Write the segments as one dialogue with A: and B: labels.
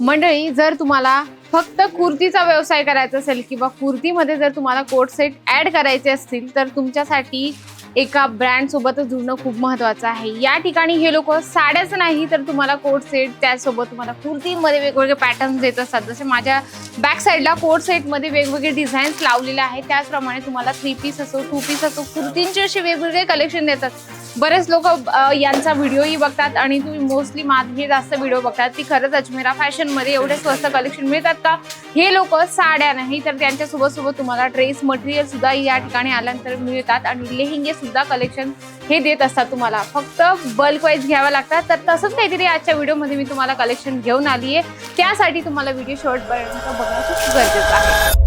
A: मंडळी जर तुम्हाला फक्त कुर्तीचा व्यवसाय करायचा असेल किंवा कुर्तीमध्ये जर तुम्हाला कोट सेट ऍड करायचे असतील तर तुमच्यासाठी एका ब्रँड सोबतच जुळणं खूप महत्वाचं आहे. या ठिकाणी हे लोक साड्याच नाही तर तुम्हाला कोट सेट त्यासोबत तुम्हाला कुर्तीमध्ये वेगवेगळे पॅटर्न देत असतात. जसे माझ्या बॅक साईडला कोट सेटमध्ये वेगवेगळे डिझाईन्स लावलेले आहेत. त्याचप्रमाणे तुम्हाला थ्री पीस असो टू पीस असो कुर्तींचे असे वेगवेगळे कलेक्शन देतात. बरेच लोक यांचा व्हिडिओही बघतात आणि तुम्ही मोस्टली माझे जास्त व्हिडिओ बघतात. ती खरंच अजमेरा फॅशनमध्ये एवढे स्वस्त कलेक्शन मिळतात का? हे लोक साड्या नाही तर त्यांच्यासोबत सोबत तुम्हाला ड्रेस मटेरियल सुद्धा या ठिकाणी आल्यानंतर मिळतात आणि लेहिंगे सुद्धा कलेक्शन हे देत असतात तुम्हाला. फक्त बल्क वाईज घ्यावं लागतात. तर तसंच काहीतरी आजच्या व्हिडिओमध्ये मी तुम्हाला कलेक्शन घेऊन आली आहे त्यासाठी तुम्हाला व्हिडिओ शेवटपर्यंत बघणं खूप गरजेचं आहे.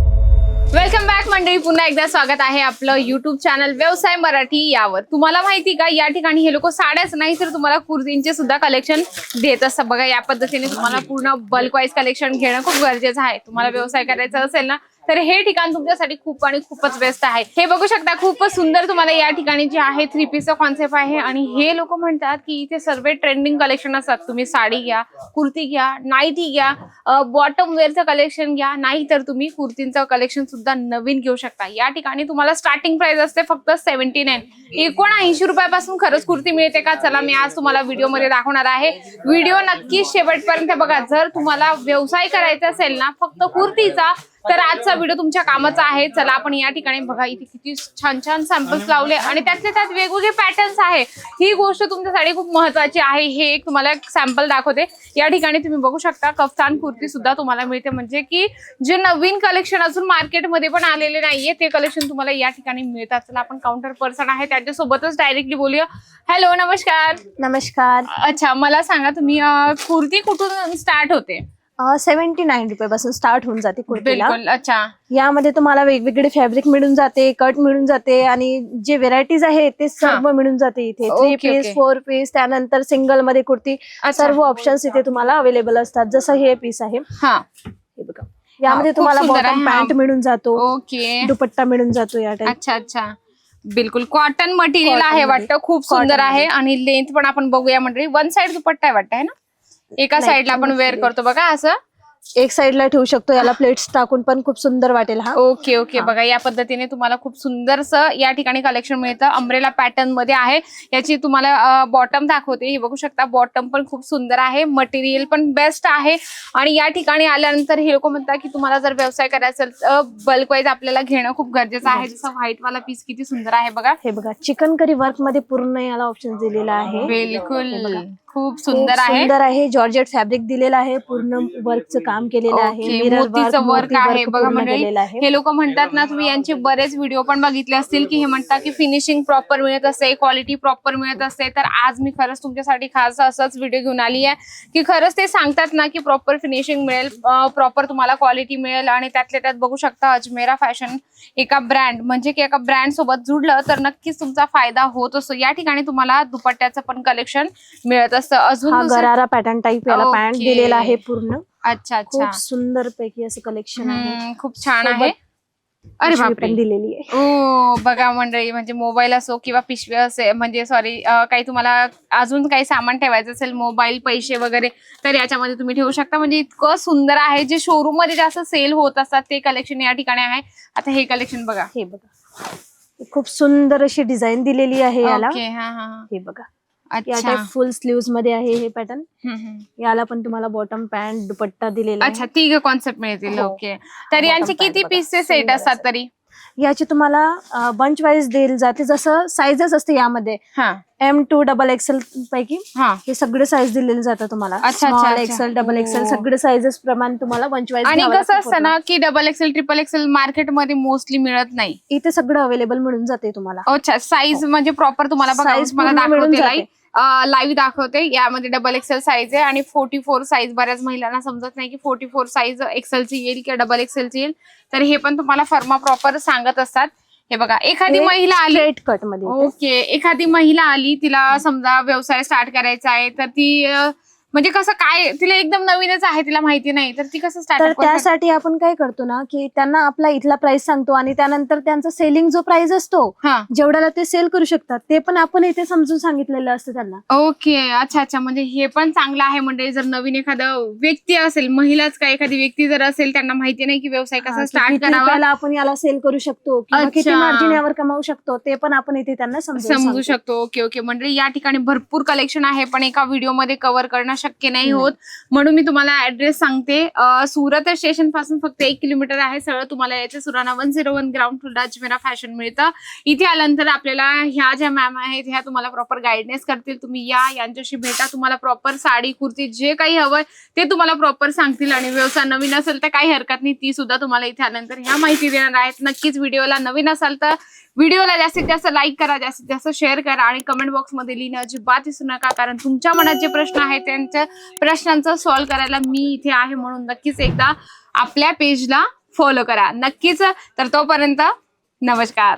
A: वेलकम बॅक मंडळी. पुन्हा एकदा स्वागत आहे आपलं युट्यूब चॅनल व्यवसाय मराठी यावर. तुम्हाला माहिती का या ठिकाणी हे लोक साड्याच नाही तर तुम्हाला कुर्तींचे सुद्धा कलेक्शन देत असतात. बघा या पद्धतीने तुम्हाला पूर्ण बल्क वाईज कलेक्शन घेणं खूप गरजेचं आहे. तुम्हाला व्यवसाय करायचा असेल ना तर हे ठिकाण तुमच्यासाठी खूप आणि खूपच बेस्ट आहे. हे बघू शकता खूपच सुंदर तुम्हाला या ठिकाणी जे आहे थ्री पीसचा कॉन्सेप्ट आहे. आणि हे लोक म्हणतात की इथे सर्व ट्रेंडिंग कलेक्शन असतात. तुम्ही साडी घ्या कुर्ती घ्या नाईटी घ्या बॉटम वेअरचं कलेक्शन घ्या. नाही तर तुम्ही कुर्तींचं कलेक्शन सुद्धा नवीन घेऊ शकता. या ठिकाणी तुम्हाला स्टार्टिंग प्राइस असते फक्त सेव्हन्टी नाईन एकोणऐंशी रुपयापासून खरंच कुर्ती मिळते का? चला मी आज तुम्हाला व्हिडिओमध्ये दाखवणार आहे. व्हिडिओ नक्की शेवटपर्यंत बघा. जर तुम्हाला व्यवसाय करायचा असेल ना फक्त कुर्तीचा तर आजचा व्हिडिओ तुमच्या कामाचा आहे. चला आपण या ठिकाणी बघा इथे किती छान छान सॅम्पल्स लावले आणि त्यातले त्यात वेगवेगळे पॅटर्न्स आहे. ही गोष्ट तुमच्यासाठी खूप महत्वाची आहे. हे एक तुम्हाला एक सॅम्पल दाखवते. या ठिकाणी तुम्ही बघू शकता कफ्तान कुर्ती सुद्धा तुम्हाला मिळते. म्हणजे की जे नवीन कलेक्शन अजून मार्केटमध्ये पण आलेले नाहीये ते कलेक्शन तुम्हाला या ठिकाणी मिळतात. चला आपण काउंटर पर्सन आहे. त्यांच्यासोबतच डायरेक्टली बोलूया. हॅलो नमस्कार.
B: नमस्कार.
A: अच्छा मला सांगा तुम्ही कुर्ती कुठून स्टार्ट होते?
B: सेव्हन्टी नाईन रुपये पासून स्टार्ट होऊन जाते कुर्तीला.
A: बिलकुल अच्छा.
B: यामध्ये तुम्हाला वेगवेगळे फॅब्रिक मिळून जाते कट मिळून जाते आणि जे व्हेरायटीज आहे ते सर्व मिळून जाते इथे. Three
A: Okay,
B: piece. Four piece त्यानंतर सिंगलमध्ये कुर्ती
A: अच्छा.
B: सर्व ऑप्शन्स इथे तुम्हाला अवेलेबल असतात. जसं हे पीस आहे.
A: हा.
B: हे बघा. यामध्ये
A: खूप
B: तुम्हाला
A: सुंदर
B: बॉटम
A: हा.
B: पॅन्ट मिळून जातो.
A: ओके.
B: दुपट्टा मिळून जातो या टाइप
A: अच्छा अच्छा. बिलकुल. कॉटन मटेरियल
B: Cotton
A: आहे
B: मध्ये.
A: वाटतं. खूप
B: Cotton
A: सुंदर आहे. आणि लेंथ पण आपण बघूया म्हणजे वन साइड दुपट्टा आहे वाटतं है ना? एका साइडला आपण वेअर. करतो बघा असं.
B: एक साइडला ठेवू शकतो याला प्लेट्स टाकून पण खूप सुंदर वाटेल हा.
A: Okay okay. बघा या पद्धतीने तुम्हाला खूप सुंदरस या ठिकाणी कलेक्शन मिळतं. अम्ब्रेला पॅटर्नमध्ये आहे. याची तुम्हाला बॉटम दाखवते. हे बघू शकता बॉटम पण खूप सुंदर आहे. मटेरियल पण बेस्ट आहे. आणि या ठिकाणी आल्यानंतर हे लोक म्हणतात की तुम्हाला जर व्यवसाय करायचा असेल तर बल्क वाईज आपल्याला घेणं खूप गरजेचं आहे. जसं व्हाईट वाला पीस किती सुंदर आहे बघा.
B: हे बघा चिकन करी वर्कमध्ये पूर्ण याला ऑप्शन दिलेला आहे.
A: बिलकुल. खूप सुंदर आहे.
B: सुंदर आहे. जॉर्जेट फॅब्रिक दिलेलं आहे. पूर्ण वर्कचं काम केलेलं आहे.
A: मोतीचं वर्क आहे. बघा मंडळी
B: आहे.
A: हे लोक म्हणतात ना तुम्ही यांचे बरेच व्हिडिओ पण बघितले असतील की हे म्हणतात की फिनिशिंग प्रॉपर मिळत असते क्वालिटी प्रॉपर मिळत असते तर आज मी खरंच तुमच्यासाठी खास असाच व्हिडिओ घेऊन आली आहे की खरंच ते सांगतात ना की प्रॉपर फिनिशिंग मिळेल प्रॉपर तुम्हाला क्वालिटी मिळेल आणि त्यातल्या त्यात बघू शकता अजमेरा फॅशन एका ब्रँड म्हणजे की एका ब्रँड सोबत जुडलं तर नक्कीच तुमचा फायदा होत असतो. या ठिकाणी तुम्हाला दुपट्ट्याचं पण कलेक्शन मिळत असतं अजून
B: हा
A: दुसरं-
B: गरारा पॅटर्न टाईप याला. पॅन्ट दिलेला आहे पूर्ण.
A: अच्छा अच्छा
B: खूप सुंदर पैकी असं कलेक्शन आहे.
A: हम्म, खूप छान आहे. अरे
B: पिशवी
A: बापरे.
B: पण दिलेली आहे.
A: ओ बघा मंडळी म्हणजे मोबाईल असो किंवा पिशवी असे म्हणजे सॉरी काही तुम्हाला अजून काही सामान ठेवायचं असेल मोबाईल पैसे वगैरे तर याच्यामध्ये तुम्ही ठेवू शकता. म्हणजे इतकं सुंदर आहे जे शोरूममध्ये जास्त सेल होत असतात ते कलेक्शन या ठिकाणी आहे. आता हे कलेक्शन बघा.
B: हे बघा. खूप सुंदर अशी डिझाईन दिलेली आहे याला.
A: ओके हा हा हा.
B: हे बघा. या
A: अच्छा.
B: टाईप फुल स्लीव्हमध्ये आहे हे पॅटर्न
A: हम्म, हम्म.
B: याला पण तुम्हाला बॉटम पॅन्ट दुपट्टा दिलेला
A: अच्छा
B: आहे
A: तिघ कॉन्सेप्ट मिळतील.
B: हो.
A: ओके तर यांचे किती
B: बघा.
A: पीसचे सेट असतात
B: असं.
A: तरी?
B: याची तुम्हाला बंच वाईज देईल जाते. जसं साईजेस असते यामध्ये.
A: हा.
B: एम टू डबल एक्सेल पैकी
A: हा.
B: हे सगळे साईज दिलेले जातात तुम्हाला.
A: अच्छा, अच्छा,
B: स्मॉल
A: अच्छा.
B: XL double XL. सगळे साईजेस प्रमाणे तुम्हाला बंच वाईज
A: आणि कसं असतं ना की डबल एक्सेल ट्रिपल एक्सेल मार्केटमध्ये मोस्टली मिळत नाही.
B: इथे सगळं अवेलेबल मिळून जाते तुम्हाला.
A: अच्छा साईज म्हणजे प्रॉपर तुम्हाला बघा
B: Size
A: मला
B: पूर्ण मिळून
A: दाखवते
B: जाते.
A: लाईव्ह दाखवते. यामध्ये डबल एक्सेल साईज आहे आणि फोर्टी फोर साईज बऱ्याच महिलांना समजत नाही की फोर्टी फोर साईज एक्सेलची येईल किंवा डबल एक्सेलची येईल. तर हे पण तुम्हाला फर्मा प्रॉपर सांगत असतात. हे बघा एखादी महिला आली
B: कटमध्ये.
A: ओके एखादी महिला आली तिला समजा व्यवसाय स्टार्ट करायचा आहे तर ती म्हणजे कसं काय तिला एकदम नवीनच आहे तिला माहिती नाही तर ती कसं
B: तर
A: स्टार्टअप?
B: त्यासाठी आपण काय करतो ना की त्यांना आपला इथला प्राइस सांगतो आणि त्यानंतर त्यांचा सेलिंग जो प्राइस असतो
A: हा
B: जेवढ्याला ते सेल करू शकतात ते पण आपण इथे समजून सांगितलेलं असतं त्यांना
A: ओके अच्छा अच्छा म्हणजे हे पण चांगलं आहे म्हणजे जर नवीन एखादा व्यक्ती असेल महिलाच का एखादी व्यक्ती जर असेल त्यांना माहिती नाही की व्यवसाय
B: हा,
A: कसा
B: की
A: स्टार्ट
B: किती
A: करावा
B: रुपयाला आपण याला सेल करू शकतो किंवा किती. मार्जिन यावर कमावू शकतो ते पण आपण इथे त्यांना समजून
A: समजू
B: सांगतो.
A: शकतो ओके ओके म्हणजे या ठिकाणी भरपूर कलेक्शन आहे पण एका व्हिडिओमध्ये कव्हर करणं शक्य नाही. होत. म्हणून मी तुम्हाला ऍड्रेस सांगते. सुरत स्टेशनपासून फक्त एक किलोमीटर आहे. सरळ तुम्हाला यायचं Surana one zero one ground floor Ajmera fashion मिळतं. इथे आल्यानंतर आपल्याला ह्या ज्या मॅम आहेत ह्या तुम्हाला प्रॉपर गायडन्स करतील. तुम्ही या यांच्याशी भेटा. तुम्हाला प्रॉपर साडी कुर्ती जे काही हवंय ते तुम्हाला प्रॉपर सांगतील. आणि व्यवसाय नवीन असेल तर काही हरकत नाही. ती सुद्धा तुम्हाला इथे आल्यानंतर ह्या माहिती देणार आहेत. नक्कीच व्हिडिओला नवीन असाल तर व्हिडिओला जास्तीत जास्त लाईक करा जास्तीत जास्त शेअर करा आणि कमेंट बॉक्समध्ये लिहिणं अजिबात विसरू नका. कारण तुमच्या मनात जे प्रश्न आहेत त्यांच्या प्रश्नांचं सॉल्व्ह करायला मी इथे आहे म्हणून नक्कीच एकदा आपल्या पेजला फॉलो करा. नक्कीच. तर तोपर्यंत नमस्कार.